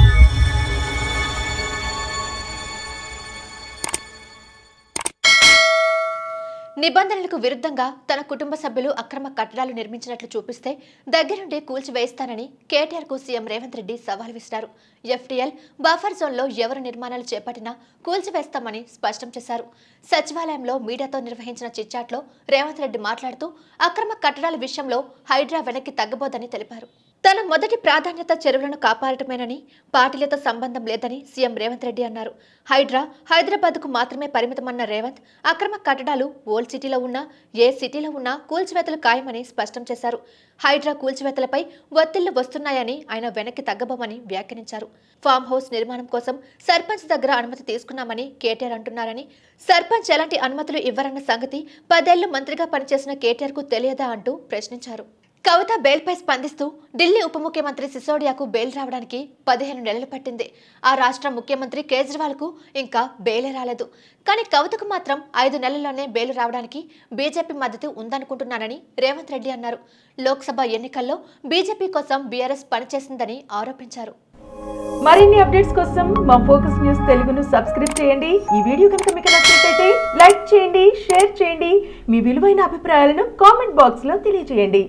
you నిబంధనలకు విరుద్ధంగా తన కుటుంబ సభ్యులు అక్రమ కట్టడాలు నిర్మించినట్లు చూపిస్తే దగ్గరుండి కూల్చివేస్తానని కేటీఆర్కు సీఎం రేవంత్ రెడ్డి సవాల్ విసిరారు. ఎఫ్టీఎల్ బఫర్ జోన్లో ఎవరు నిర్మాణాలు చేపట్టినా కూల్చివేస్తామని స్పష్టం చేశారు. సచివాలయంలో మీడియాతో నిర్వహించిన చిట్చాట్లో రేవంత్ రెడ్డి మాట్లాడుతూ అక్రమ కట్టడాల విషయంలో హైడ్రా వెనక్కి తగ్గబోదని తెలిపారు. తన మొదటి ప్రాధాన్యత చెరువులను కాపాడటమేనని పార్టీలతో సంబంధం లేదని సీఎం రేవంత్ రెడ్డి అన్నారు. హైడ్రా హైదరాబాద్కు మాత్రమే పరిమితమన్న రేవంత్ అక్రమ కట్టడాలు ఓల్డ్ సిటీలో ఉన్నా ఏ సిటీలో ఉన్నా కూల్చివేతలు ఖాయమని స్పష్టం చేశారు. హైడ్రా కూల్చివేతలపై ఒత్తిళ్ళు వస్తున్నాయని ఆయన వెనక్కి తగ్గబోమని వ్యాఖ్యానించారు. ఫామ్ హౌస్ నిర్మాణం కోసం సర్పంచ్ దగ్గర అనుమతి తీసుకున్నామని కేటీఆర్ అంటున్నారని సర్పంచ్ ఎలాంటి అనుమతులు ఇవ్వరన్న సంగతి పదేళ్ళు మంత్రిగా పనిచేసిన కేటీఆర్కు తెలియదా అంటూ ప్రశ్నించారు. కవిత బెయిల్పై స్పందిస్తూ ఢిల్లీ ఉప ముఖ్యమంత్రి సిసోడియాకు బెయిల్ రావడానికి పదిహేను నెలలు పట్టింది. ఆ రాష్ట్ర ముఖ్యమంత్రి కేజ్రీవాల్కు ఇంకా బెయిలే రాలేదు. కానీ కవితకు మాత్రం ఐదు నెలల్లోనే బెయిల్ రావడానికి బీజేపీ మద్దతు ఉందనుకుంటున్నానని రేవంత్ రెడ్డి అన్నారు. లోక్సభ ఎన్నికల్లో బీజేపీ కోసం బీఆర్ఎస్ పనిచేసిందని ఆరోపించారు. మరిన్ని అప్డేట్స్ కోసం మా ఫోకస్ న్యూస్ తెలుగును సబ్స్క్రైబ్ చేయండి. ఈ వీడియో కనుక మీకు నచ్చినట్లయితే లైక్ చేయండి షేర్ చేయండి. మీ విలువైన అభిప్రాయాలను కామెంట్ బాక్స్లో తెలియజేయండి.